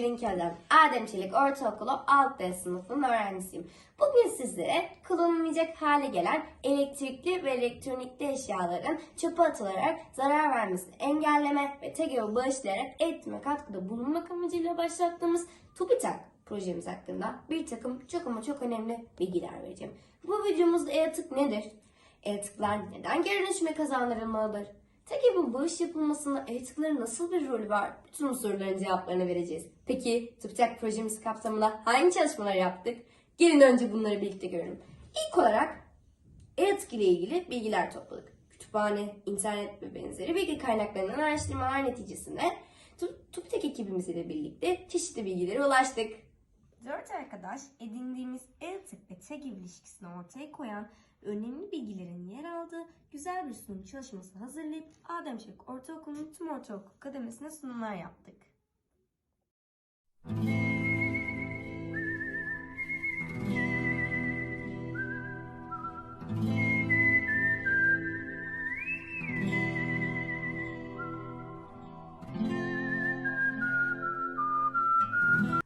Kelem, Adem Çelik Ortaokulu alt D sınıfının öğrencisiyim. Bugün sizlere kullanılmayacak hale gelen elektrikli ve elektronikli eşyaların çöpe atılarak zarar vermesini engelleme ve TEGEV'e bağışlayarak eğitime katkıda bulunmak amacıyla başlattığımız TÜBİTAK projemiz hakkında bir takım çok ama çok önemli bilgiler vereceğim. Bu videomuzda e-atık nedir? E-atıklar neden geri dönüşüme kazandırılmalıdır? TEGEV'in bağış yapılmasında e-atıkların nasıl bir rolü var? Bütün bu soruların cevaplarını vereceğiz. Peki TÜBİTAK projemiz kapsamında hangi çalışmalar yaptık? Gelin önce bunları birlikte görelim. İlk olarak e-atık ile ilgili bilgiler topladık. Kütüphane, internet ve benzeri bilgi kaynaklarından araştırmalar neticesinde TÜBİTAK ekibimiz ile birlikte çeşitli bilgilere ulaştık. Dört arkadaş edindiğimiz e-tık ve TEGİV ilişkisini ortaya koyan önemli bilgilerin yer aldığı güzel bir sunum çalışması hazırlayıp Ademçelik Ortaokulu'nun tüm ortaokul kademesine sunumlar yaptık.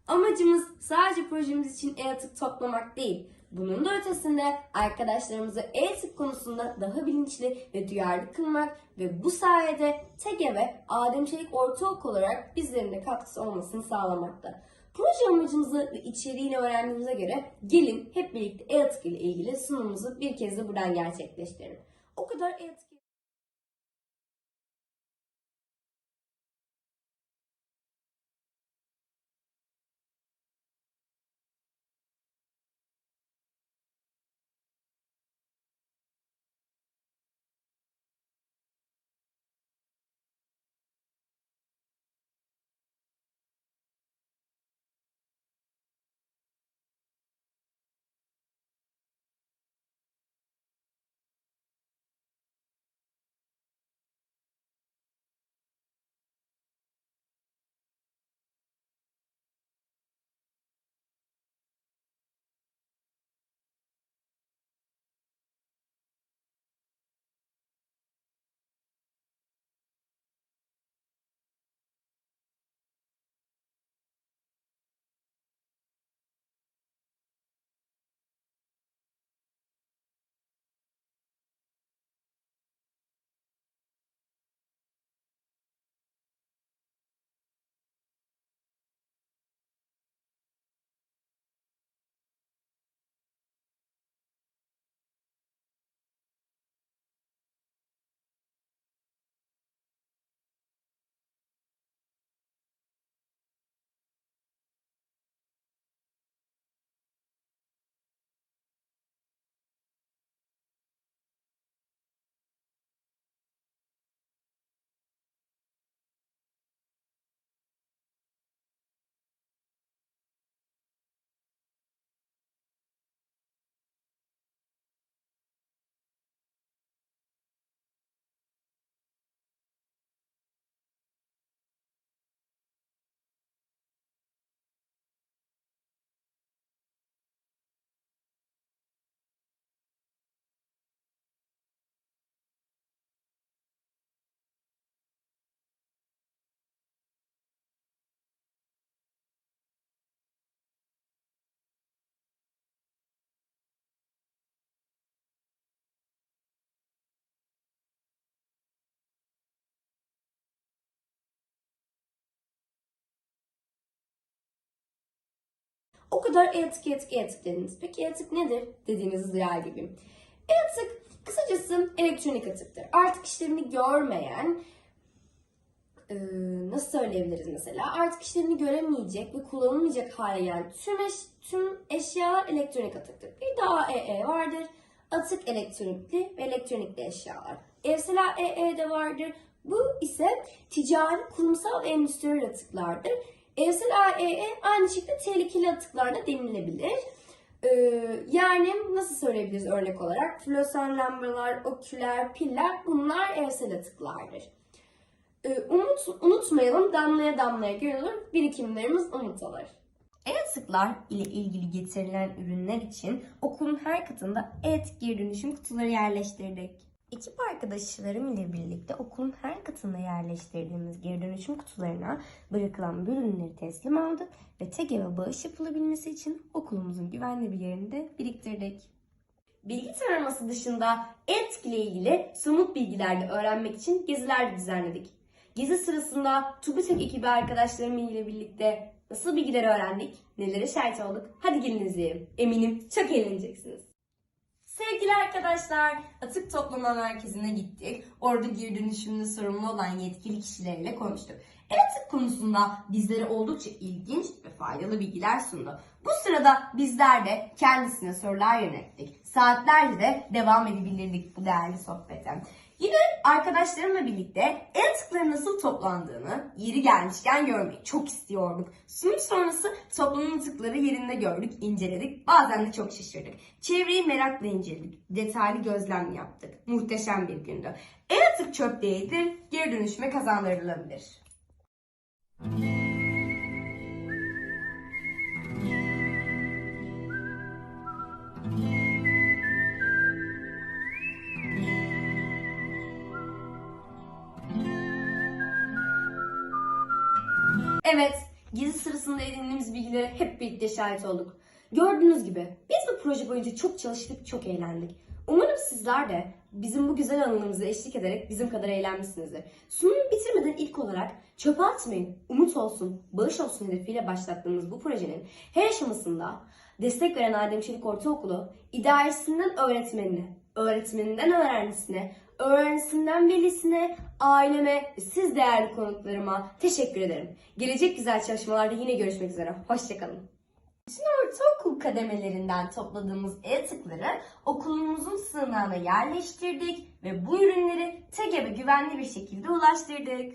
Amacımız sadece projemiz için e-atık toplamak değil. Bunun da ötesinde arkadaşlarımızı e-atık konusunda daha bilinçli ve duyarlı kılmak ve bu sayede TEGE ve Adem Çelik Ortaokul olarak bizlerin de katkısı olmasını sağlamakta. Proje amacımızı ve içeriğini öğrendiğimize göre gelin hep birlikte e-atık ile ilgili sunumumuzu bir kez de buradan gerçekleştirelim. O kadar e-atık O kadar e-atık, e-atık, dediniz. Peki e-atık nedir dediğinizi duyar gibiyim. E-atık kısacası elektronik atıktır. Artık işlerini görmeyen, e, nasıl söyleyebiliriz mesela? Artık işlerini göremeyecek ve kullanılmayacak hale gelen tüm, eş- tüm eşyalar elektronik atıktır. Bir daha EE vardır. Atık elektronikli ve elektronikli eşyalar. Evsel EE de vardır. Bu ise ticari, kurumsal ve endüstriyel atıklardır. Evsel AEE aynı şekilde tehlikeli atıklar da denilebilir. Ee, yani nasıl söyleyebiliriz örnek olarak? Floresan lambalar, oküler, piller bunlar evsel atıklardır. Ee, unut, unutmayalım damlaya damlaya göl olur, birikimlerimiz unutulur. E-atıklar ile ilgili getirilen ürünler için okulun her katında e-atık geri dönüşüm kutuları yerleştirdik. Ekip arkadaşlarım ile birlikte okulun her katında yerleştirdiğimiz geri dönüşüm kutularına bırakılan bu ürünleri teslim aldık ve TEGEV'e bağış yapılabilmesi için okulumuzun güvenli bir yerinde biriktirdik. Bilgi taraması dışında ELTIK ile ilgili somut bilgiler de öğrenmek için geziler düzenledik. Gezi sırasında TÜBİTAK ekibi arkadaşlarım ile birlikte nasıl bilgiler öğrendik, nelere şahit olduk? Hadi gelin izleyelim. Eminim çok eğleneceksiniz. Sevgili arkadaşlar, atık toplama merkezine gittik. Orada geri dönüşümde sorumlu olan yetkili kişilerle konuştuk. E-atık konusunda bizlere oldukça ilginç ve faydalı bilgiler sundu. Bu sırada bizler de kendisine sorular yönelttik. Saatlerce de devam edebilirdik bu değerli sohbete. Yine arkadaşlarımla birlikte e-atıkların nasıl toplandığını yeri gelmişken görmeyi çok istiyorduk. Sunum sonrası toplanan atıkları yerinde gördük, inceledik. Bazen de çok şaşırdık. Çevreyi merakla inceledik. Detaylı gözlem yaptık. Muhteşem bir gündü. E-atık çöp değildir, geri dönüşüme kazandırılabilir. Evet, gezi sırasında edindiğimiz bilgilere hep birlikte şahit olduk. Gördüğünüz gibi biz bu proje boyunca çok çalıştık, çok eğlendik. Umarım sizler de bizim bu güzel anılarımıza eşlik ederek bizim kadar eğlenmişsinizdir. Sunumu bitirmeden ilk olarak çöpe atmayın, umut olsun, bağış olsun hedefiyle başlattığımız bu projenin her aşamasında destek veren Adem Çelik Ortaokulu idaresinden öğretmenine, öğretmeninden öğrencisine, öğrencisinden velisine, aileme siz değerli konuklarıma teşekkür ederim. Gelecek güzel çalışmalarda yine görüşmek üzere. Hoşçakalın. Bütün ortaokul kademelerinden topladığımız e-tıkları okulumuzun sığınağına yerleştirdik ve bu ürünleri TEGEV'e güvenli bir şekilde ulaştırdık.